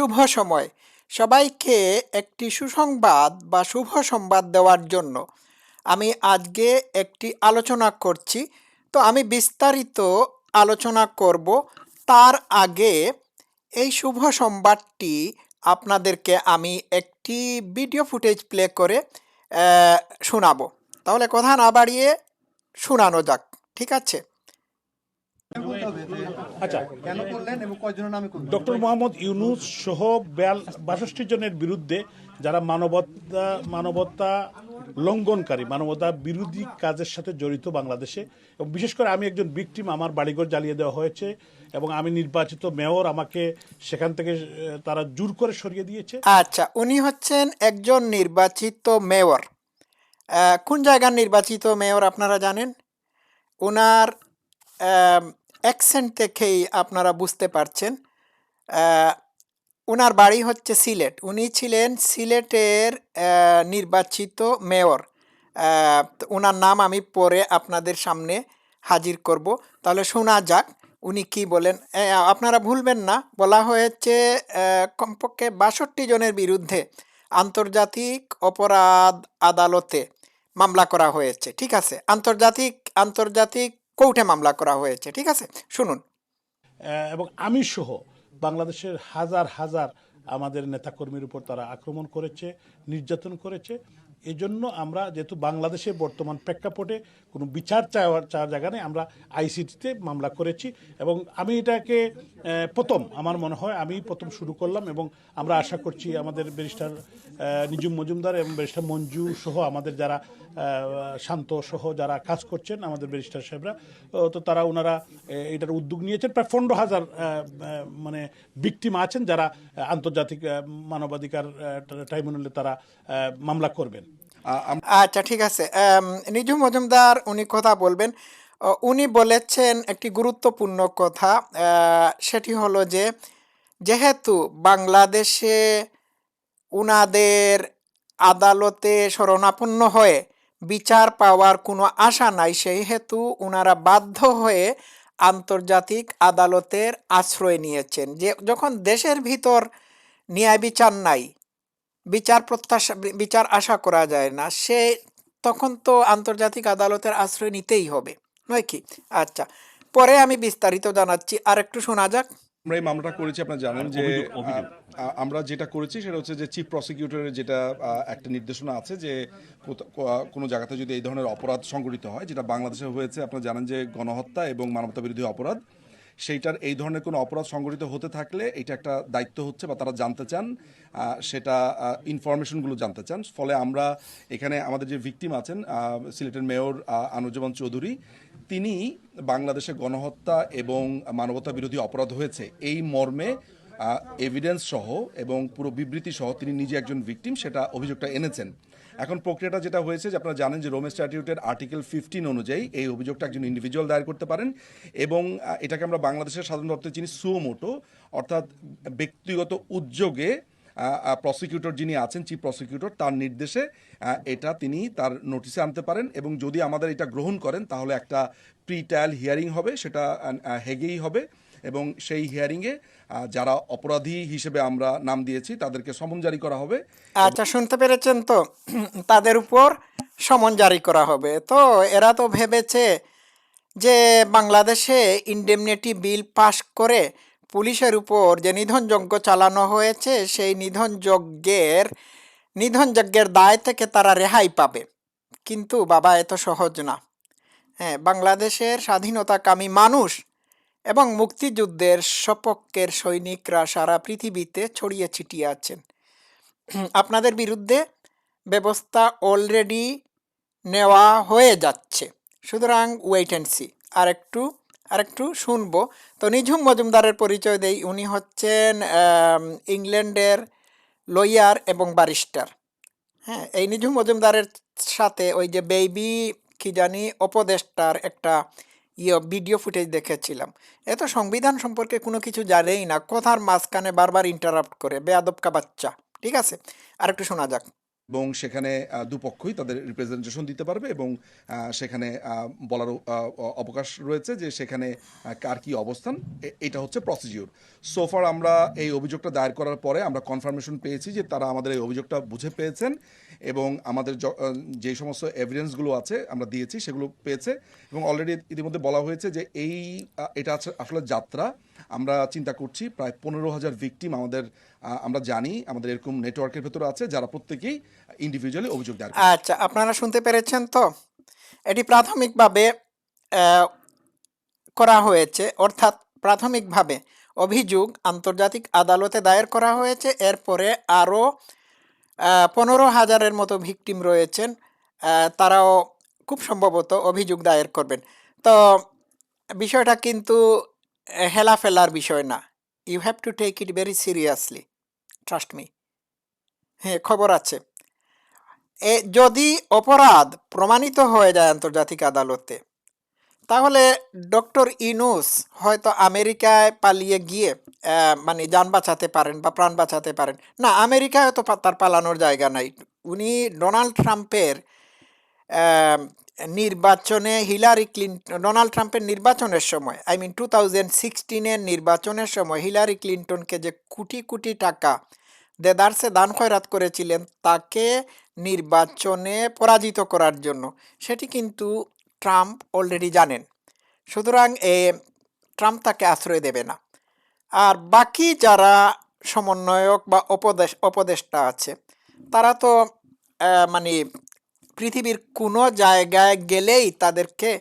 শুভ সময়। সবাইকে একটি সুসংবাদ বা শুভ সংবাদ দেওয়ার জন্য আমি আজকে একটি আলোচনা করছি। তো আমি বিস্তারিত আলোচনা করব তার আগে এই শুভ সংবাদটি আপনাদেরকে আমি একটি ভিডিও ফুটেজ প্লে করে শোনাবো। তাহলে কথা না বাড়িয়ে শোনানো যাক, ঠিক আছে? আচ্ছা। কেন করলেন এবং কয়জনের নামে করলেন? ডক্টর মোহাম্মদ ইউনুস সহ বেল বাষট্টি জনের বিরুদ্ধে যারা মানবতা মানবতা লঙ্ঘনকারী মানবতা বিরোধী কাজের সাথে জড়িত বাংলাদেশে এবং বিশেষ করে আমি একজন বিক্টিম আমার বাড়িঘর জ্বালিয়ে দেওয়া হয়েছে এবং আমি নির্বাচিত মেয়র আমাকে সেখান থেকে তারা জোর করে সরিয়ে দিয়েছে। আচ্ছা উনি হচ্ছেন একজন নির্বাচিত মেয়র। কোন জায়গার নির্বাচিত মেয়র আপনারা জানেন? ওনার অ্যাকসেন্ট দেখেই আপনারা বুঝতে পারছেন ওনার বাড়ি হচ্ছে সিলেট। উনি ছিলেন সিলেটের নির্বাচিত মেয়র। ওনার নাম আমি পরে আপনাদের সামনে হাজির করব। তাহলে শোনা যাক উনি কি বলেন। আপনারা ভুলবেন না, বলা হয়েছে কমপক্ষে বাষট্টি জনের বিরুদ্ধে আন্তর্জাতিক অপরাধ আদালতে মামলা করা হয়েছে। ঠিক আছে? আন্তর্জাতিক আন্তর্জাতিক কোর্টে মামলা করা হয়েছে, ঠিক আছে? শুনুন। এবং আমি সহ বাংলাদেশের হাজার হাজার আমাদের নেতাকর্মীর উপর তারা আক্রমণ করেছে, নির্যাতন করেছে। এজন্য আমরা যেহেতু বাংলাদেশে বর্তমান প্রেক্ষাপটে কোনো বিচার চাওয়ার চাওয়ার জায়গা নেই, আমরা আইসিটিতে মামলা করেছি এবং আমি এটাকে প্রথম, আমার মনে হয় আমি প্রথম শুরু করলাম এবং আমরা আশা করছি আমাদের ব্যারিস্টার নিজুম মজুমদার এবং ব্যারিস্টার মঞ্জু সহ আমাদের যারা শান্ত সহ যারা কাজ করছেন, আমাদের ব্যারিস্টার সাহেবরা তো তারা ওনারা এটার উদ্যোগ নিয়েছেন। প্রায় পনেরো হাজার মানে বিক্টিম আছেন যারা আন্তর্জাতিক মানবাধিকার ট্রাইব্যুনালে তারা মামলা করবেন। আচ্ছা ঠিক আছে। নিজু মজুমদার উনি কথা বলবেন। উনি বলেছেন একটি গুরুত্বপূর্ণ কথা সেটি হলো যে, যেহেতু বাংলাদেশে উনাদের আদালতে শরণাপন্ন হয়ে বিচার পাওয়ার কোনো আশা নাই সেই হেতু উনারা বাধ্য হয়ে আন্তর্জাতিক আদালতের আশ্রয় নিয়েছেন। যে, যখন দেশের ভিতর ন্যায় বিচার নাই বিচার প্রত্যাশা বিচার আশা করা যায় না সে তখন তো আন্তর্জাতিক আদালতের আশ্রয় নিতেই হবে নয় কি? আচ্ছা পরে আমি বিস্তারিত জানাচ্ছি আর একটু শোনা যাক। আমরা এই মামলাটা করেছি আপনারা জানেন যে আমরা যেটা করেছি সেটা হচ্ছে যে চিফ প্রসিকিউটরের যেটা একটা নির্দেশনা আছে যে কোনো জায়গাতে যদি এই ধরনের অপরাধ সংঘটিত হয় যেটা বাংলাদেশে হয়েছে আপনারা জানেন যে গণহত্যা এবং মানবতা বিরোধী অপরাধ সেইটার এই ধরনের কোনো অপরাধ সংগঠিত হতে থাকলে এটা একটা দায়িত্ব হচ্ছে বা তারা জানতে চান সেটা ইনফরমেশনগুলো জানতে চান। ফলে আমরা এখানে আমাদের যে ভিকটিম আছেন সিলেটের মেয়র আহ, আনুজ্জামান চৌধুরী তিনি বাংলাদেশে গণহত্যা এবং মানবতা বিরোধী অপরাধ হয়েছে। এই মর্মে এভিডেন্স সহ এবং পুরো বিবৃতি সহ তিনি নিজে একজন ভিকটিম সেটা অভিযোগটা এনেছেন। এখন প্রক্রিয়াটা যেটা হয়েছে যে আপনারা জানেন যে রোম স্ট্যাটিউটের আর্টিকেল ফিফটিন অনুযায়ী এই অভিযোগটা একজন ইন্ডিভিজুয়াল দায়ের করতে পারেন এবং এটাকে আমরা বাংলাদেশের সাধারণ অর্থে চিনি সুমোটো, অর্থাৎ ব্যক্তিগত উদ্যোগে প্রসিকিউটর যিনি আছেন চিফ প্রসিকিউটর তার নির্দেশে এটা তিনি তার নোটিশে আনতে পারেন এবং যদি আমাদের এটা গ্রহণ করেন তাহলে একটা প্রি ট্রায়াল হিয়ারিং হবে, সেটা হেগেই হবে। এবং সেই হিয়ারিংয়ে যারা অপরাধী হিসেবে আমরা নাম দিয়েছি, তাদেরকে সমন জারি করা হবে। আচ্ছা শুনতে পেরেছেন তো? তাদের উপর সমন জারি করা হবে। তো এরা তো ভেবেছে যে বাংলাদেশে ইন্ডেমনিটি বিল পাশ করে পুলিশের উপর যে নিধনযজ্ঞ চালানো হয়েছে, সেই নিধনযজ্ঞের নিধনযজ্ঞের দায় থেকে তারা রেহাই পাবে। কিন্তু বাবা এত সহজ না। হ্যাঁ বাংলাদেশের স্বাধীনতাকামী মানুষ এবং মুক্তিযুদ্ধের সপক্ষের সৈনিকরা সারা পৃথিবীতে ছড়িয়ে ছিটিয়ে আছেন। আপনাদের বিরুদ্ধে ব্যবস্থা অলরেডি নেওয়া হয়ে যাচ্ছে। সুতরাং ওয়েট অ্যান্ড সি আর একটু আর একটু শুনব। তো নিঝুম মজুমদারের পরিচয় দেই। উনি হচ্ছেন ইংল্যান্ডের লয়ার এবং ব্যারিস্টার হ্যাঁ এই নিঝুম মজুমদারের সাথে ওই যে বেবি কি জানি, উপদেষ্টার একটা ইয়ে ভিডিও ফুটেজ দেখেছিলাম। এত সংবিধান সম্পর্কে কোনো কিছু জানেই না, কথার মাঝখানে বারবার ইন্টারাপ্ট করে, বেয়াদবকা বাচ্চা, ঠিক আছে? আর একটু শোনা যাক। এবং সেখানে দুপক্ষই তাদের রিপ্রেজেন্টেশন দিতে পারবে এবং সেখানে বলার অবকাশ রয়েছে যে সেখানে কার কি অবস্থান এটা হচ্ছে প্রসিডিউর সোফার আমরা এই অভিযোগটা দায়ের করার পরে আমরা কনফার্মেশন পেয়েছি যে তারা আমাদের এই অভিযোগটা বুঝে পেয়েছেন এবং আমাদের যে সমস্ত এভিডেন্সগুলো আছে আমরা দিয়েছি সেগুলো পেয়েছে এবং অলরেডি ইতিমধ্যে বলা হয়েছে যে এই এটা আসলে যাত্রা আমরা চিন্তা করছি, প্রায় পনেরো হাজার ভিকটিম আমাদের আমরা জানি আমাদের এরকম নেটওয়ার্কের ভেতরে আছে যারা প্রত্যেকেই ইন্ডিভিজুয়ালি অভিযোগ দায়ের আচ্ছা আপনারা শুনতে পেরেছেন তো? এটি প্রাথমিকভাবে করা হয়েছে, অর্থাৎ প্রাথমিকভাবে অভিযোগ আন্তর্জাতিক আদালতে দায়ের করা হয়েছে। এরপরে আরও পনেরো হাজারের মতো ভিকটিম রয়েছেন তারাও খুব সম্ভবত অভিযোগ দায়ের করবেন। তো, বিষয়টা কিন্তু আহ, হেলাফেলার বিষয় না। You have to take it very seriously trust me হ্যাঁ খবর আছে। এ যদি অপরাধ প্রমাণিত হয়ে যায় আন্তর্জাতিক আদালতে তাহলে ডক্টর ইনুস হয়তো আমেরিকায় পালিয়ে গিয়ে মানে যান বাঁচাতে পারেন বা প্রাণ বাঁচাতে পারেন। না আমেরিকায় হয়তো তার পালানোর জায়গা নাই। উনি ডোনাল্ড ট্রাম্পের নির্বাচনে হিলারি ক্লিন্টন, ডোনাল্ড ট্রাম্পের নির্বাচনের সময় আই মিন টু থাউজেন্ড সিক্সটিনের নির্বাচনের সময় হিলারি ক্লিন্টনকে যে কোটি কোটি টাকা দেদারসে দান খয়রাত করেছিলেন তাকে নির্বাচনে পরাজিত করার জন্য, সেটি কিন্তু ট্রাম্প অলরেডি জানেন। সুতরাং এ ট্রাম্প তাকে আশ্রয় দেবে না। আর বাকি যারা সমন্বয়ক বা উপদেশ, উপদেষ্টা আছে, তারা তো মানে পৃথিবীর কোনো জায়গায় গেলেই তাদেরকে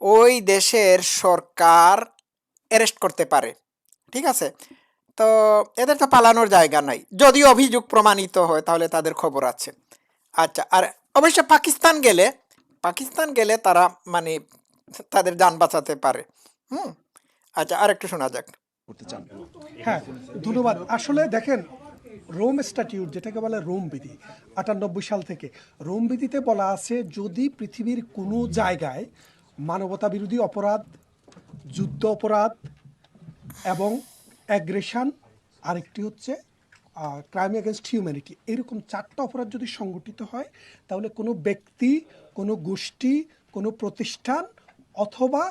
ওই দেশের সরকার অ্যারেস্ট করতে পারে। ঠিক আছে? তো এদের তো পালানোর জায়গা নাই। যদি অভিযোগ প্রমাণিত হয়, তাহলে তাদের খবর আছে। আচ্ছা আর অবশ্য পাকিস্তান গেলে পাকিস্তান গেলে তারা মানে তাদের যান বাঁচাতে পারে। হুম? আচ্ছা আর একটু শোনা যাক। চান হ্যাঁ ধন্যবাদ। আসলে দেখেন রোম স্ট্যাটিউট যেটাকে বলে রোম বিধি, আটানব্বই সাল থেকে। রোম বিধিতে বলা আছে, যদি পৃথিবীর কোনো জায়গায় মানবতা বিরোধী অপরাধ, যুদ্ধ অপরাধ এবং অ্যাগ্রেশন আরেকটি হচ্ছে ক্রাইম এগেনস্ট হিউম্যানিটি এরকম চারটা অপরাধ যদি সংগঠিত হয়, তাহলে কোনো ব্যক্তি, কোনো গোষ্ঠী, কোনো প্রতিষ্ঠান অথবা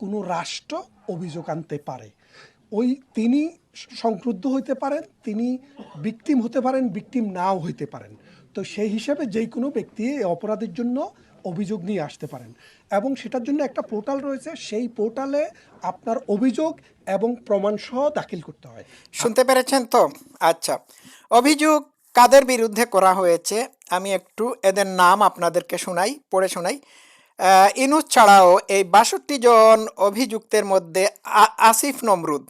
কোনো রাষ্ট্র অভিযোগ আনতে পারে। ওই তিনি সংক্রুদ্ধ হইতে পারেন, তিনি বিক্টিম হতে পারেন, বিক্টিম নাও হইতে পারেন। তো সেই হিসাবে যেই কোনো ব্যক্তি এই অপরাধের জন্য অভিযোগ নিয়ে আসতে পারেন। এবং সেটার জন্য একটা পোর্টাল রয়েছে, সেই পোর্টালে আপনার অভিযোগ এবং প্রমাণসহ দাখিল করতে হয়। শুনতে পেরেছেন তো? আচ্ছা অভিযোগ কাদের বিরুদ্ধে করা হয়েছে? আমি একটু এদের নাম আপনাদেরকে শোনাই, পড়ে শোনাই। ইনুস ছাড়াও এই বাষট্টি জন অভিযুক্তের মধ্যে আসিফ নমরুদ।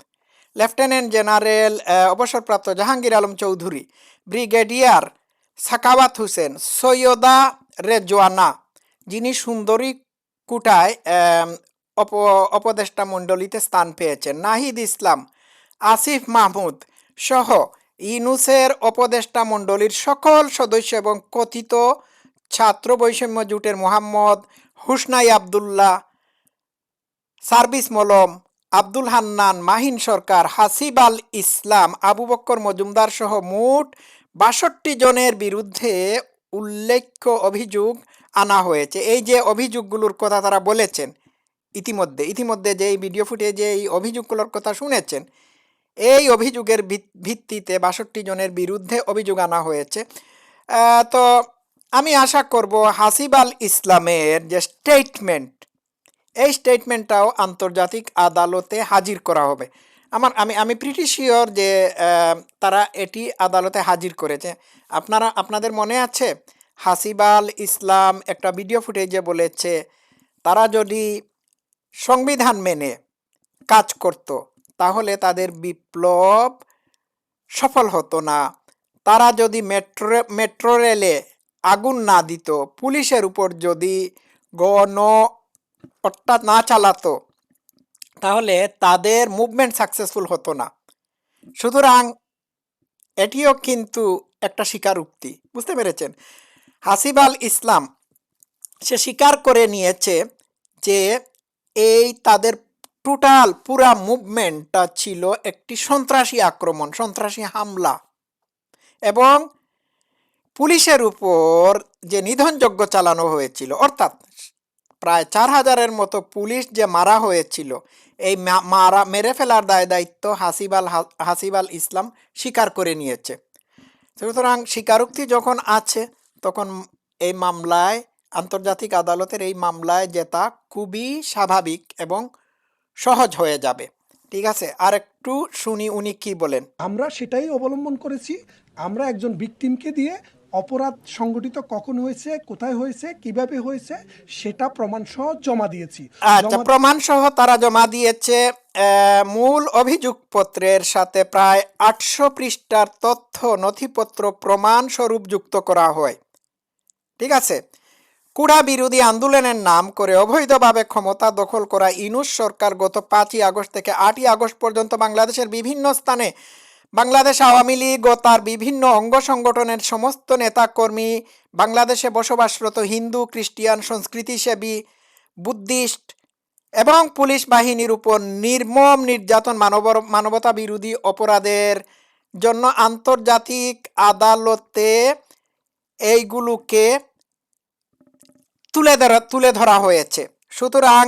লেফটেন্যান্ট জেনারেল অবসরপ্রাপ্ত জাহাঙ্গীর আলম চৌধুরী, ব্রিগেডিয়ার সাকাওয়াত হোসেন, সৈয়দা রেজওয়ানা, যিনি সুন্দরী কুটায় অপ উপদেষ্টা মণ্ডলীতে স্থান পেয়েছেন। নাহিদ ইসলাম, আসিফ মাহমুদ সহ ইনুসের উপদেষ্টা মণ্ডলীর সকল সদস্য এবং কথিত ছাত্র বৈষম্য জোটের মোহাম্মদ হুসনাই আবদুল্লাহ সার্ভিস মলম আব্দুল হান্নান, মাহিন সরকার, হাসিব আল ইসলাম, আবু বক্কর মজুমদার সহ মোট বাষট্টি জনের বিরুদ্ধে উল্লেখ্য অভিযোগ আনা হয়েছে। এই যে অভিযোগগুলোর কথা তারা বলেছেন ইতিমধ্যে ইতিমধ্যে যে এই ভিডিও ফুটেজে এই অভিযোগগুলোর কথা শুনেছেন, এই অভিযোগের ভিত- ভিত্তিতে বাষট্টি জনের বিরুদ্ধে অভিযোগ আনা হয়েছে। তো আমি আশা করব হাসিব আল ইসলামের যে স্টেটমেন্ট এই স্টেটমেন্টটাও আন্তর্জাতিক আদালতে হাজির করা হবে। আমার, আমি আমি প্রিটি শিওর যে তারা এটি আদালতে হাজির করেছে। আপনারা, আপনাদের মনে আছে? হাসিবাল ইসলাম একটা ভিডিও ফুটেজে বলেছে, তারা যদি সংবিধান মেনে কাজ করত, তাহলে তাদের বিপ্লব সফল হতো না। তারা যদি মেট্রো মেট্রো রেলে আগুন না দিত, পুলিশের উপর যদি গণ অর্থাৎ না চালাতো, তাহলে তাদের মুভমেন্ট সাকসেসফুল হতো না। সুতরাং এটিও কিন্তু একটা স্বীকারোক্তি, বুঝতে পেরেছেন? হাসিব আল ইসলাম, সে স্বীকার করে নিয়েছে যে এই তাদের টোটাল পুরা মুভমেন্টটা ছিল একটি সন্ত্রাসী আক্রমণ, সন্ত্রাসী হামলা। এবং পুলিশের উপর যে নিধনযজ্ঞ চালানো হয়েছিল, অর্থাৎ প্রায় চার হাজারের মতো পুলিশ যে মারা হয়েছিল, এই মারা, মেরে ফেলার দায়, দায়িত্ব হাসিবাল হাসিবাল ইসলাম স্বীকার করে নিয়েছে। সুতরাং স্বীকারোক্তি যখন আছে, তখন এই মামলায়, আন্তর্জাতিক আদালতের এই মামলায় জেতা খুবই স্বাভাবিক এবং সহজ হয়ে যাবে। ঠিক আছে আর একটু শুনি উনি কি বলেন। আমরা সেটাই অবলম্বন করেছি। আমরা একজন ভিকটিমকে দিয়ে অপরাধ সংগঠিত কখন হয়েছে কোথায় হয়েছে কীভাবে হয়েছে সেটা প্রমাণ সহ জমা দিয়েছি। আচ্ছা প্রমাণ সহ তারা জমা দিয়েছে মূল অভিযোগপত্রের সাথে প্রায় আটশো পৃষ্ঠার তথ্য নথিপত্র প্রমাণ স্বরূপ যুক্ত করা হয়। ঠিক আছে? কুড়া বিরোধী আন্দোলনের নাম করে অবৈধভাবে ক্ষমতা দখল করা ইনুস সরকার গত পাঁচই আগস্ট থেকে আটই আগস্ট পর্যন্ত বাংলাদেশের বিভিন্ন স্থানে বাংলাদেশ আওয়ামী লীগ ও তার বিভিন্ন অঙ্গ সংগঠনের সমস্ত নেতাকর্মী বাংলাদেশে বসবাসরত হিন্দু, খ্রিস্টিয়ান, সংস্কৃতিসেবী, বুদ্ধিস্ট এবং পুলিশ বাহিনীর উপর নির্মম নির্যাতন মানব মানবতা বিরোধী অপরাধের জন্য আন্তর্জাতিক আদালতে এইগুলোকে তুলে ধরা তুলে ধরা হয়েছে। সুতরাং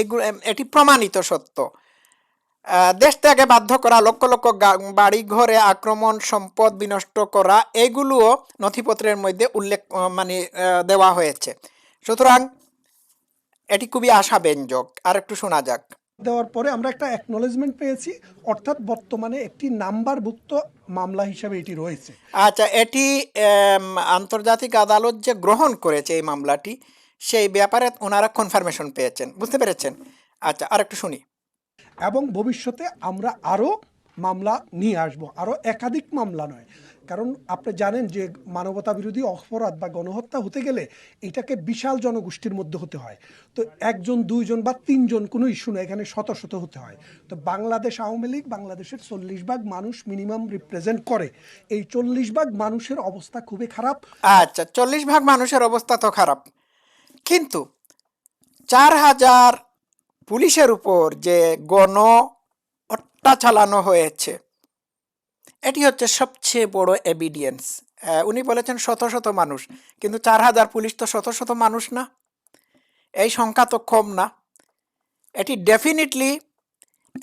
এগুলো, এটি প্রমাণিত সত্য। দেশ ত্যাগে বাধ্য করা লক্ষ লক্ষ বাড়ি ঘরে আক্রমণ সম্পদ বিনষ্ট করা এগুলোও নথিপত্রের মধ্যে উল্লেখ মানে দেওয়া হয়েছে। সুতরাং এটি খুবই আশাব্যঞ্জক। আর একটু শোনা যাক। দেওয়ার পরে আমরা একটা অ্যাকনোলেজমেন্ট পেয়েছি অর্থাৎ বর্তমানে একটি নাম্বারভুক্ত মামলা হিসাবে এটি রয়েছে। আচ্ছা এটি আন্তর্জাতিক আদালত যে গ্রহণ করেছে এই মামলাটি সেই ব্যাপারে ওনারা কনফার্মেশন পেয়েছেন। বুঝতে পেরেছেন? আচ্ছা আর একটু শুনি। এবং ভবিষ্যতে আমরা আরও মামলা নিয়ে আসব। আরও একাধিক মামলা নয়। কারণ আপনি জানেন যে মানবতা বিরোধী অপরাধ বা গণহত্যা হতে গেলে এটাকে বিশাল জনগোষ্ঠীর মধ্যে হতে হয়। তো একজন, দুইজন বা তিনজন কোনো ইস্যু নয়, এখানে শত শত হতে হয়। তো বাংলাদেশ আওয়ামী লীগ বাংলাদেশের চল্লিশ ভাগ মানুষ মিনিমাম রিপ্রেজেন্ট করে। এই চল্লিশ ভাগ মানুষের অবস্থা খুবই খারাপ। আচ্ছা চল্লিশ ভাগ মানুষের অবস্থা তো খারাপ। কিন্তু চার হাজার পুলিশের উপর যে গণ হত্যা চালানো হয়েছে, এটি হচ্ছে সবচেয়ে বড় এভিডিয়েন্স উনি বলেছেন শত শত মানুষ, কিন্তু চার হাজার পুলিশ তো শত শত মানুষ না। এই সংখ্যা তো কম না। এটি ডেফিনিটলি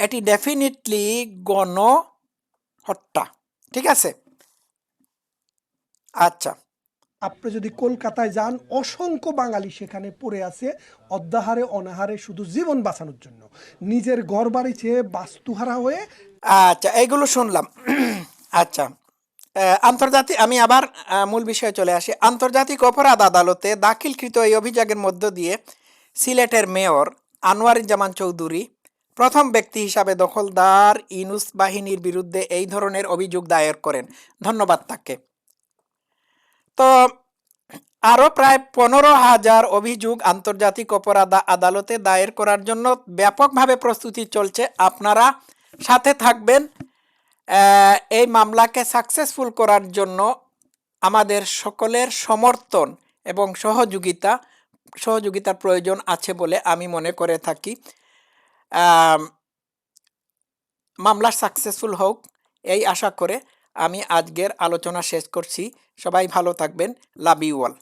এটি ডেফিনেটলি গণ হত্যা। ঠিক আছে? আচ্ছা। আপনি যদি কলকাতায় যান, অসংখ্য বাঙালি সেখানে পড়ে আছে, অদ্যাহারে, অনাহারে, শুধু জীবন বাঁচানোর জন্য। নিজের ঘর বাড়ি চেয়ে বাস্তুহারা হয়ে আচ্ছা এইগুলো শুনলাম। আচ্ছা আন্তর্জাতিক আমি আবার মূল বিষয়ে চলে আসি। আন্তর্জাতিক অপরাধ আদালতে দাখিলকৃত এই অভিযোগের মধ্য দিয়ে সিলেটের মেয়র আনোয়ারুজ্জামান চৌধুরী, প্রথম ব্যক্তি হিসাবে দখলদার ইনুস বাহিনীর বিরুদ্ধে এই ধরনের অভিযোগ দায়ের করেন। ধন্যবাদ তাকে। তো আরও প্রায় পনেরো হাজার অভিযোগ আন্তর্জাতিক অপরাধ আদালতে দায়ের করার জন্য ব্যাপকভাবে প্রস্তুতি চলছে। আপনারা সাথে থাকবেন। এই মামলাকে সাকসেসফুল করার জন্য আমাদের সকলের সমর্থন এবং সহযোগিতা, সহযোগিতার প্রয়োজন আছে বলে আমি মনে করে থাকি। মামলা সাকসেসফুল হোক, এই আশা করে আমি আজকের আলোচনা শেষ করছি। সবাই ভালো থাকবেন। Love you all.